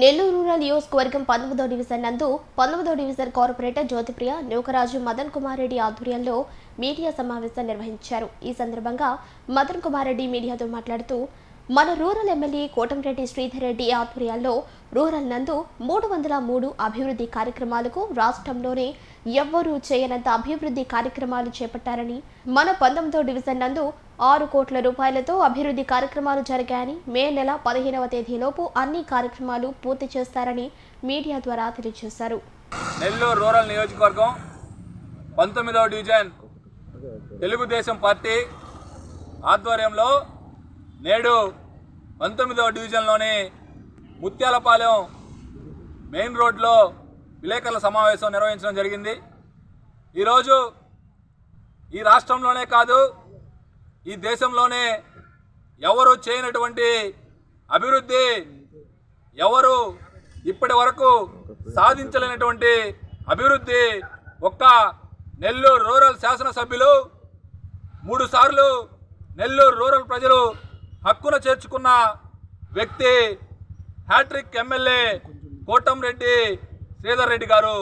Nellore rural నియోజకవర్గం పంతొమ్మిదో division నందు పంతొమ్మిదో డివిజన్ కార్పొరేటర్ జ్యోతిప్రియ నూకరాజు మదన్ కుమార్ రెడ్డి ఆధ్వర్యంలో మీడియా సమావేశం నిర్వహించారు. ఈ సందర్భంగా మదన్ కుమార్ రెడ్డి మీడియాతో మాట్లాడుతూ మన రూరల్ ఎమ్మెల్యే కోటంరెడ్డి శ్రీధర్ రెడ్డి ఆధ్వర్యంలో రూరల్ నందు మూడు వందల మూడు అభివృద్ధి కార్యక్రమాలకు రాష్ట్రంలోనే ఎవ్వరూ చేయనంత అభివృద్ధి కార్యక్రమాలు చేపట్టారని మన పంతొమ్మిదో డివిజన్ నందు ఆరు కోట్ల రూపాయలతో అభివృద్ధి కార్యక్రమాలు జరిగాయని మే నెల పదిహేనవ తేదీలోపు అన్ని కార్యక్రమాలు పూర్తి చేస్తారని మీడియా ద్వారా తెలియజేశారు. నెల్లూరు రూరల్ నియోజకవర్గం పంతొమ్మిదవ డివిజన్ తెలుగుదేశం పార్టీ ఆధ్వర్యంలో నేడు పంతొమ్మిదవ డివిజన్లోని ముత్యాలపాలెం మెయిన్ రోడ్లో విలేకరుల సమావేశం నిర్వహించడం జరిగింది. ఈరోజు ఈ రాష్ట్రంలోనే కాదు ఈ దేశంలోనే ఎవరు చేయనటువంటి అభివృద్ధి ఎవరు ఇప్పటి వరకు సాధించలేనటువంటి అభివృద్ధి ఒక్క నెల్లూరు రూరల్ శాసనసభ్యులు మూడు సార్లు నెల్లూరు రూరల్ ప్రజలు హక్కున చేర్చుకున్న వ్యక్తి hat trick MLA Kotamreddy Sridhar Reddy garu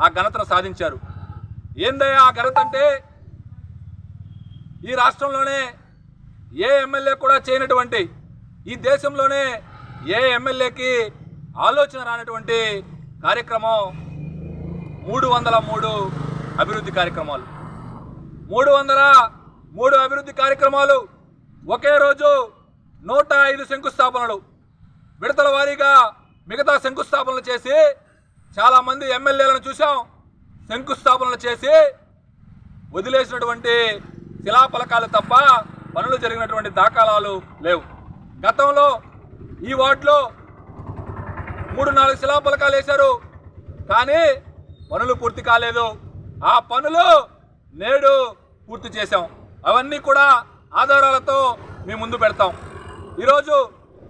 ఆ ఘనతను సాధించారు. ఏందయ్యా ఆ ఘనత అంటే ఈ రాష్ట్రంలోనే ఏ ఎమ్మెల్యే కూడా చేయనటువంటి ఈ దేశంలోనే ఏ ఎమ్మెల్యేకి ఆలోచన రానటువంటి కార్యక్రమం మూడు వందల మూడు అభివృద్ధి కార్యక్రమాలు. మూడు వందల మూడు అభివృద్ధి కార్యక్రమాలు ఒకే రోజు నూట ఐదు శంకుస్థాపనలు. విడతల వారీగా మిగతా శంకుస్థాపనలు చేసి చాలామంది ఎమ్మెల్యేలను చూసాం శంకుస్థాపనలు చేసి వదిలేసినటువంటి శిలాఫలకాలు తప్ప పనులు జరిగినటువంటి దాఖలాలు లేవు. గతంలో ఈ వార్డులో మూడు నాలుగు శిలాఫలకాలు వేశారు. కానీ పనులు పూర్తి కాలేదు. ఆ పనులు నేడు పూర్తి చేశాం. అవన్నీ కూడా ఆధారాలతో మీ ముందు పెడతాం. ఈరోజు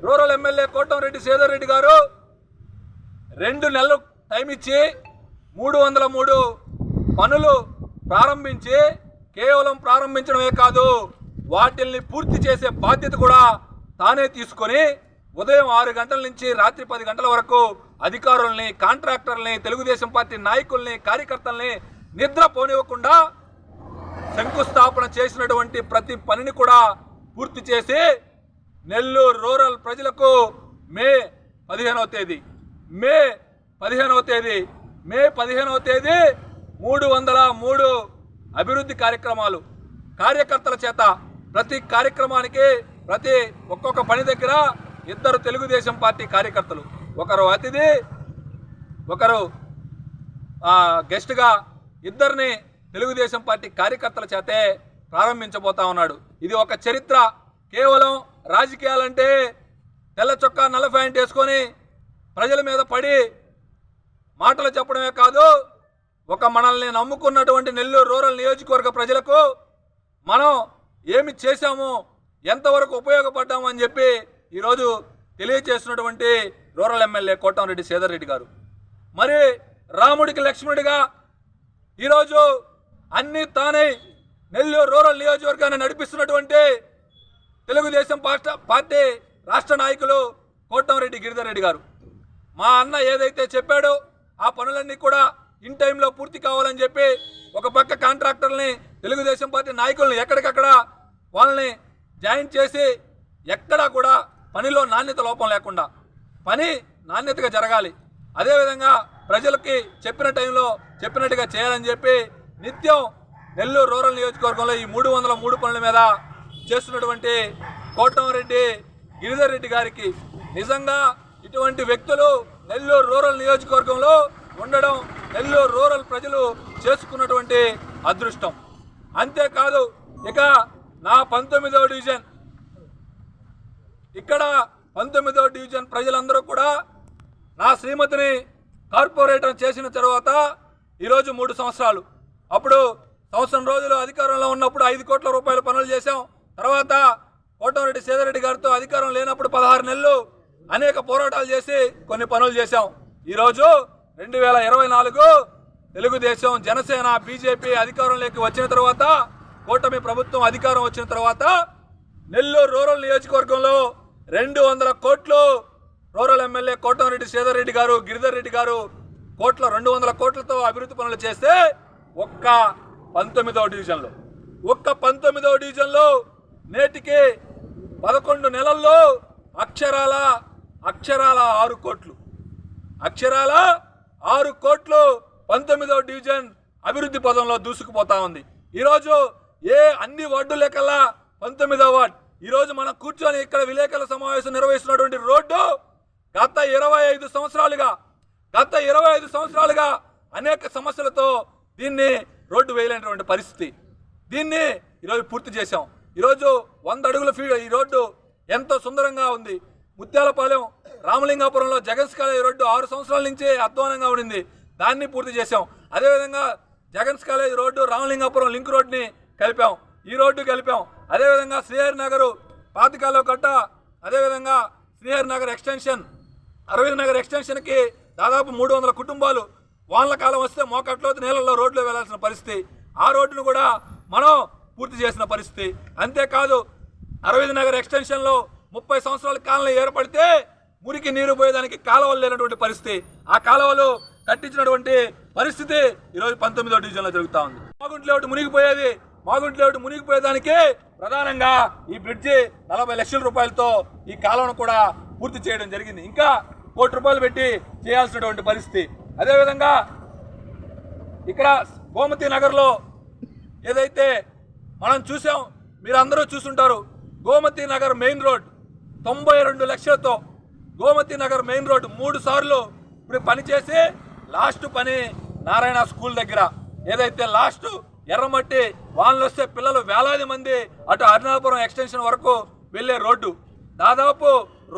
రూరల్ ఎమ్మెల్యే కోటంరెడ్డి శ్రీధర్ రెడ్డి గారు రెండు నెలలు టైం ఇచ్చి మూడు వందల మూడు పనులు ప్రారంభించి కేవలం ప్రారంభించడమే కాదు వాటిల్ని పూర్తి చేసే బాధ్యత కూడా తానే తీసుకొని ఉదయం ఆరు గంటల నుంచి రాత్రి పది గంటల వరకు అధికారుల్ని కాంట్రాక్టర్ని తెలుగుదేశం పార్టీ నాయకుల్ని కార్యకర్తల్ని నిద్ర పోనివ్వకుండా శంకుస్థాపన చేసినటువంటి ప్రతి పనిని కూడా పూర్తి చేసి నెల్లూరు రూరల్ ప్రజలకు మే పదిహేనవ తేదీ మే పదిహేనవ తేదీ మే పదిహేనవ తేదీ మూడు వందల మూడు అభివృద్ధి కార్యక్రమాలు కార్యకర్తల చేత ప్రతి కార్యక్రమానికి ప్రతి ఒక్కొక్క పని దగ్గర ఇద్దరు తెలుగుదేశం పార్టీ కార్యకర్తలు. ఒకరు అతిథి ఒకరు గెస్ట్గా ఇద్దరిని తెలుగుదేశం పార్టీ కార్యకర్తల చేతే ప్రారంభించబోతా ఉన్నాడు. ఇది ఒక చరిత్ర. కేవలం రాజకీయాలంటే తెల్ల చొక్కా నల్ల ప్యాంట్ వేసుకొని ప్రజల మీద పడి మాటలు చెప్పడమే కాదు ఒక మనల్ని నమ్ముకున్నటువంటి నెల్లూరు రూరల్ నియోజకవర్గ ప్రజలకు మనం ఏమి చేశాము ఎంతవరకు ఉపయోగపడ్డాము అని చెప్పి ఈరోజు తెలియజేస్తున్నటువంటి రూరల్ ఎమ్మెల్యే కోటంరెడ్డి సేదర్రెడ్డి గారు. మరి రాముడికి లక్ష్మణుడిగా ఈరోజు అన్ని తానే నెల్లూరు రూరల్ నియోజకవర్గాన్ని నడిపిస్తున్నటువంటి తెలుగుదేశం పార్టీ పార్టీ రాష్ట్ర నాయకులు కోటంరెడ్డి గిరిధర్ రెడ్డి గారు. మా అన్న ఏదైతే చెప్పాడో ఆ పనులన్నీ కూడా ఇన్ టైంలో పూర్తి కావాలని చెప్పి ఒక పక్క కాంట్రాక్టర్ని తెలుగుదేశం పార్టీ నాయకుల్ని ఎక్కడికక్కడ వాళ్ళని జాయిన్ చేసి ఎక్కడా కూడా పనిలో నాణ్యత లోపం లేకుండా పని నాణ్యతగా జరగాలి. అదేవిధంగా ప్రజలకి చెప్పిన టైంలో చెప్పినట్టుగా చేయాలని చెప్పి నిత్యం నెల్లూరు రూరల్ నియోజకవర్గంలో ఈ మూడు వందల మూడు పనుల మీద చేస్తున్నటువంటి కోటంరెడ్డి గిరిధర్ రెడ్డి గారికి నిజంగా ఇటువంటి వ్యక్తులు నెల్లూరు రూరల్ నియోజకవర్గంలో ఉండడం నెల్లూరు రూరల్ ప్రజలు చేసుకున్నటువంటి అదృష్టం. అంతేకాదు ఇక నా పంతొమ్మిదవ డివిజన్. ఇక్కడ పంతొమ్మిదవ డివిజన్ ప్రజలందరూ కూడా నా శ్రీమతిని కార్పొరేటర్ చేసిన తర్వాత ఈరోజు మూడు సంవత్సరాలు. అప్పుడు సంవత్సరం రోజులు అధికారంలో ఉన్నప్పుడు ఐదు కోట్ల రూపాయల పనులు చేశాం. తర్వాత కోటమిరెడ్డి సేదరెడ్డి గారితో అధికారం లేనప్పుడు పదహారు నెలలు అనేక పోరాటాలు చేసి కొన్ని పనులు చేశాం. ఈరోజు రెండు వేల ఇరవై నాలుగు తెలుగుదేశం జనసేన బీజేపీ అధికారంలోకి వచ్చిన తర్వాత కూటమి ప్రభుత్వం అధికారం వచ్చిన తర్వాత నెల్లూరు రూరల్ నియోజకవర్గంలో రెండు వందల కోట్లు రూరల్ ఎమ్మెల్యే కోటమిరెడ్డి శ్రీధర్ రెడ్డి గారు గిరిధర్ రెడ్డి గారు కోట్ల రెండు వందల కోట్లతో అభివృద్ధి పనులు చేస్తే ఒక్క పంతొమ్మిదవ డివిజన్లో. ఒక్క పంతొమ్మిదవ డివిజన్లో నేటికి పదకొండు నెలల్లో అక్షరాల అక్షరాల ఆరు కోట్లు. అక్షరాల ఆరు కోట్లు పంతొమ్మిదవ డివిజన్ అభివృద్ధి పదంలో దూసుకుపోతా ఉంది. ఈరోజు ఏ అన్ని వార్డు లెక్కల్లా పంతొమ్మిదవ వార్డ్. ఈరోజు మనం కూర్చొని ఇక్కడ విలేకరుల సమావేశం నిర్వహిస్తున్నటువంటి రోడ్డు గత ఇరవై ఐదు సంవత్సరాలుగా గత ఇరవై ఐదు సంవత్సరాలుగా అనేక సమస్యలతో దీన్ని రోడ్డు వేయలేనటువంటి పరిస్థితి. దీన్ని ఈరోజు పూర్తి చేశాం. ఈరోజు వంద అడుగుల ఫీ ఈ రోడ్డు ఎంతో సుందరంగా ఉంది. ముత్యాలపాలెం రామలింగాపురంలో జగన్స్ కాలేజ్ రోడ్డు ఆరు సంవత్సరాల నుంచే అధ్వానంగా ఉండింది. దాన్ని పూర్తి చేశాం. అదేవిధంగా Jagan's college road Ramalingapuram link రోడ్ని కలిపాం. ఈ రోడ్డు కలిపాం. అదేవిధంగా శ్రీహరి నగరు పాతికాలో కట్ట అదేవిధంగా శ్రీహరి నగర్ ఎక్స్టెన్షన్ అరవింద్ నగర్ ఎక్స్టెన్షన్కి దాదాపు మూడు వందల కుటుంబాలు వానల కాలం వస్తే మోకట్లోతు నీళ్ళల్లో రోడ్లు వెళ్ళాల్సిన పరిస్థితి. ఆ రోడ్డును కూడా మనం పూర్తి చేసిన పరిస్థితి. అంతేకాదు అరవింద్ నగర్ ఎక్స్టెన్షన్లో ముప్పై సంవత్సరాల కాలంలో ఏర్పడితే మురికి నీరు పోయేదానికి కాలువలు లేనటువంటి పరిస్థితి. ఆ కాలువలు కట్టించినటువంటి పరిస్థితి ఈరోజు పంతొమ్మిదో డివిజన్లో జరుగుతూ ఉంది. మాగుంట్లో ఒకటి మునిగిపోయేది. మాగుంట్లో ఒకటి మునిగిపోయేదానికి ప్రధానంగా ఈ బ్రిడ్జి నలభై లక్షల రూపాయలతో ఈ కాలువను కూడా పూర్తి చేయడం జరిగింది. ఇంకా కోటి రూపాయలు పెట్టి చేయాల్సినటువంటి పరిస్థితి. అదేవిధంగా ఇక్కడ గోమతి నగర్లో ఏదైతే మనం చూసాం మీరు అందరూ చూసుంటారు గోమతి నగర్ మెయిన్ రోడ్ తొంభై రెండు లక్షలతో గోమతి నగర్ మెయిన్ రోడ్డు మూడు సార్లు ఇప్పుడు పనిచేసి లాస్ట్ పని నారాయణ స్కూల్ దగ్గర. ఏదైతే లాస్ట్ ఎర్రమట్టి వాళ్ళు వస్తే పిల్లలు వేలాది మంది అటు అరుణాపురం ఎక్స్టెన్షన్ వరకు వెళ్ళే రోడ్డు. దాదాపు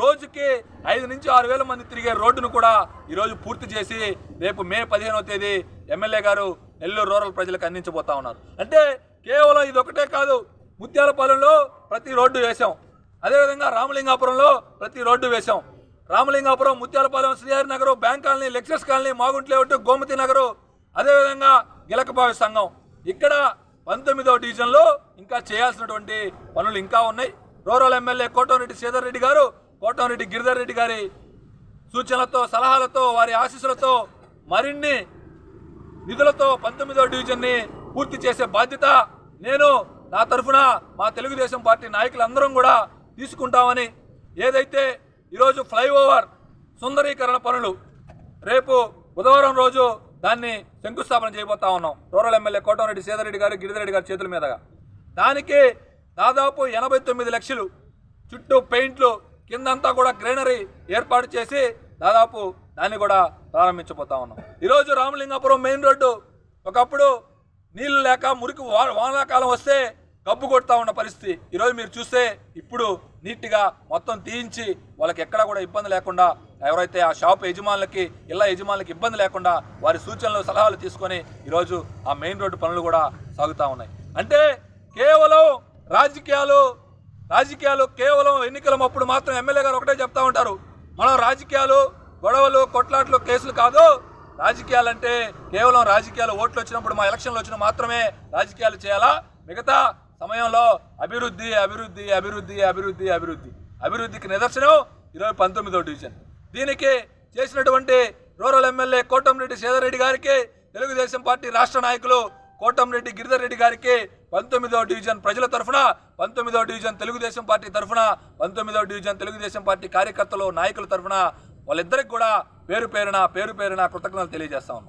రోజుకి ఐదు నుంచి ఆరు వేల మంది తిరిగే రోడ్డును కూడా ఈరోజు పూర్తి చేసి రేపు మే పదిహేనవ తేదీ ఎమ్మెల్యే గారు నెల్లూరు రూరల్ ప్రజలకు అందించబోతా ఉన్నారు. అంటే కేవలం ఇది ఒకటే కాదు ముత్యాలపాలెంలో ప్రతి రోడ్డు వేశాం. అదేవిధంగా రామలింగాపురంలో ప్రతి రోడ్డు వేశాం. Ramalingapuram Muthyalapalem Srihari Nagar bank colony lecturers colony మాగుంట్లేవట్టు Gomathi Nagar. అదేవిధంగా గిలకబావి సంఘం. ఇక్కడ పంతొమ్మిదవ డివిజన్లో ఇంకా చేయాల్సినటువంటి పనులు ఇంకా ఉన్నాయి. రూరల్ ఎమ్మెల్యే కోటంరెడ్డి శ్రీధర్ రెడ్డి గారు కోటంరెడ్డి గిరిధర్ రెడ్డి గారి సూచనలతో సలహాలతో వారి ఆశీస్సులతో మరిన్ని నిధులతో పంతొమ్మిదవ డివిజన్ని పూర్తి చేసే బాధ్యత నేను నా తరఫున మా తెలుగుదేశం పార్టీ నాయకులందరం కూడా తీసుకుంటామని ఏదైతే ఈరోజు ఫ్లైఓవర్ సుందరీకరణ పనులు. రేపు బుధవారం రోజు దాన్ని శంకుస్థాపన చేయబోతా ఉన్నాం. రూరల్ ఎమ్మెల్యే కోటంరెడ్డి సీతారెడ్డి గారు గిరిధరెడ్డి గారి చేతుల మీదుగా. దానికి దాదాపు ఎనభై తొమ్మిది లక్షలు చుట్టూ పెయింట్లు కిందంతా కూడా గ్రీనరీ ఏర్పాటు చేసి దాదాపు దాన్ని కూడా ప్రారంభించబోతా ఉన్నాం. ఈరోజు రామలింగాపురం మెయిన్ రోడ్డు ఒకప్పుడు నీళ్ళు లేక మురికి వా- వానాకాలం వస్తే కబ్బు కొడతా ఉన్న పరిస్థితి. ఈరోజు మీరు చూస్తే ఇప్పుడు నీట్గా మొత్తం తీయించి వాళ్ళకి ఎక్కడా కూడా ఇబ్బంది లేకుండా ఎవరైతే ఆ షాప్ యజమానులకి ఇళ్ళ యజమానులకి ఇబ్బంది లేకుండా వారి సూచనలు సలహాలు తీసుకొని ఈరోజు ఆ మెయిన్ రోడ్డు పనులు కూడా సాగుతూ ఉన్నాయి. అంటే కేవలం రాజకీయాలు రాజకీయాలు కేవలం ఎన్నికల అప్పుడు మాత్రం ఎమ్మెల్యే గారు ఒకటే చెప్తా ఉంటారు. మనం రాజకీయాలు గొడవలు కొట్లాట్లు కేసులు కాదు. రాజకీయాలు అంటే కేవలం రాజకీయాలు ఓట్లు వచ్చినప్పుడు మా ఎలక్షన్లు వచ్చిన మాత్రమే రాజకీయాలు చేయాలా? మిగతా సమయంలో అభివృద్ధి అభివృద్ధి అభివృద్ధి అభివృద్ధి అభివృద్ధి. అభివృద్ధికి నిదర్శనం ఇరవై పంతొమ్మిదో డివిజన్. దీనికి చేసినటువంటి రూరల్ ఎమ్మెల్యే కోటంరెడ్డి సేదరెడ్డి గారికి తెలుగుదేశం పార్టీ రాష్ట్ర నాయకులు కోటంరెడ్డి గిరిధర్ రెడ్డి గారికి పంతొమ్మిదో డివిజన్ ప్రజల తరఫున పంతొమ్మిదో డివిజన్ తెలుగుదేశం పార్టీ తరఫున పంతొమ్మిదవ డివిజన్ తెలుగుదేశం పార్టీ కార్యకర్తలు నాయకుల తరఫున వాళ్ళిద్దరికి కూడా పేరు పేరున పేరు పేరున కృతజ్ఞతలు తెలియజేస్తా